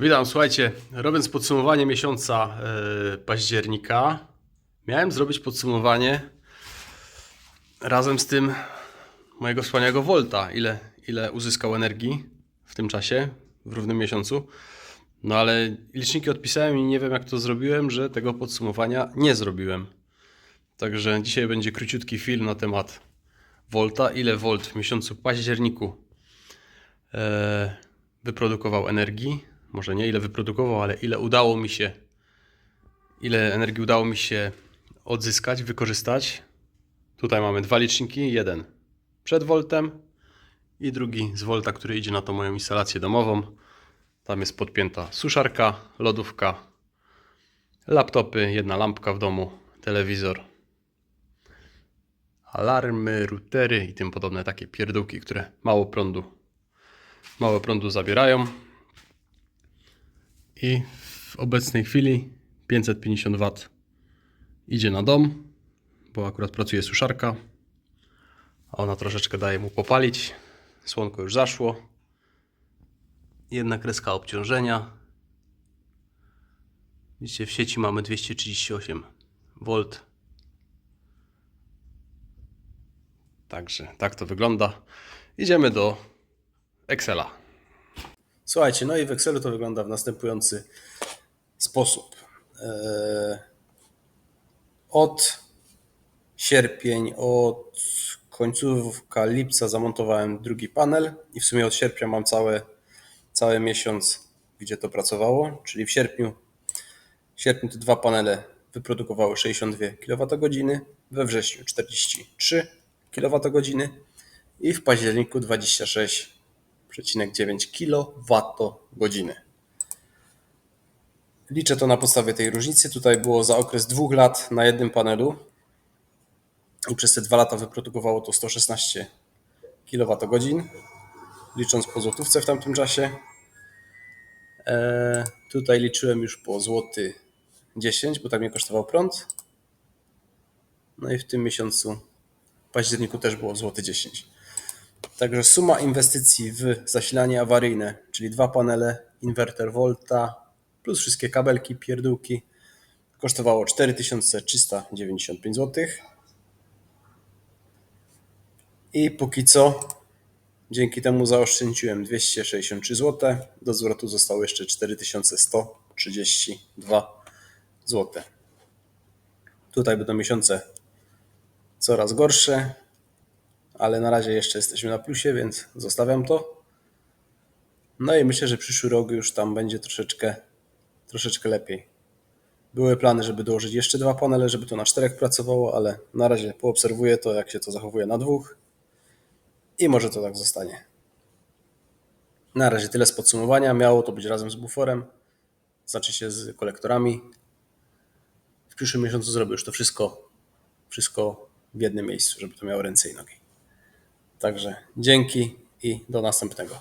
Witam, słuchajcie, robiąc podsumowanie miesiąca e, października, miałem zrobić podsumowanie razem z tym mojego wspaniałego Volta, ile, ile uzyskał energii w tym czasie, w równym miesiącu. No ale liczniki odpisałem i nie wiem jak to zrobiłem, że tego podsumowania nie zrobiłem. Także dzisiaj będzie króciutki film na temat Volta, ile Volt w miesiącu październiku e, wyprodukował energii. Może nie ile wyprodukował, ale ile udało mi się, ile energii udało mi się odzyskać, wykorzystać. Tutaj mamy dwa liczniki, jeden przed Voltem i drugi z Volta, który idzie na tą moją instalację domową. Tam jest podpięta suszarka, lodówka, laptopy, jedna lampka w domu, telewizor, alarmy, routery i tym podobne takie pierdółki, które mało prądu, mało prądu zabierają. I w obecnej chwili 550 W idzie na dom, bo akurat pracuje suszarka. A ona troszeczkę daje mu popalić. Słonko już zaszło. Jedna kreska obciążenia. Widzicie, w sieci mamy 238 V. Także tak to wygląda. Idziemy do Excela. Słuchajcie, no i w Excelu to wygląda w następujący sposób. Eee, Od sierpień, od końcówka lipca zamontowałem drugi panel i w sumie od sierpnia mam cały, cały miesiąc, gdzie to pracowało, czyli w sierpniu, w sierpniu te dwa panele wyprodukowały 62 kWh, we wrześniu 43 kWh i w październiku 26,9 kWh. Liczę to na podstawie tej różnicy. Tutaj było za okres dwóch lat na jednym panelu i przez te dwa lata wyprodukowało to 116 kWh, licząc po złotówce w tamtym czasie. Eee, tutaj liczyłem już po złoty 10, bo tak mnie kosztował prąd. No i w tym miesiącu, w październiku też było złoty 10. Także suma inwestycji w zasilanie awaryjne, czyli dwa panele, inwerter Volta plus wszystkie kabelki, pierdółki, kosztowało 4395 zł. I póki co dzięki temu zaoszczędziłem 263 zł. Do zwrotu zostało jeszcze 4132 zł. Tutaj będą miesiące coraz gorsze, ale na razie jeszcze jesteśmy na plusie, więc zostawiam to. No i myślę, że przyszły rok już tam będzie troszeczkę, troszeczkę lepiej. Były plany, żeby dołożyć jeszcze dwa panele, żeby to na czterech pracowało, ale na razie poobserwuję to, jak się to zachowuje na dwóch i może to tak zostanie. Na razie tyle z podsumowania. Miało to być razem z buforem, znaczy się z kolektorami. W przyszłym miesiącu zrobię już to wszystko, wszystko w jednym miejscu, żeby to miało ręce i nogi. Także dzięki i do następnego.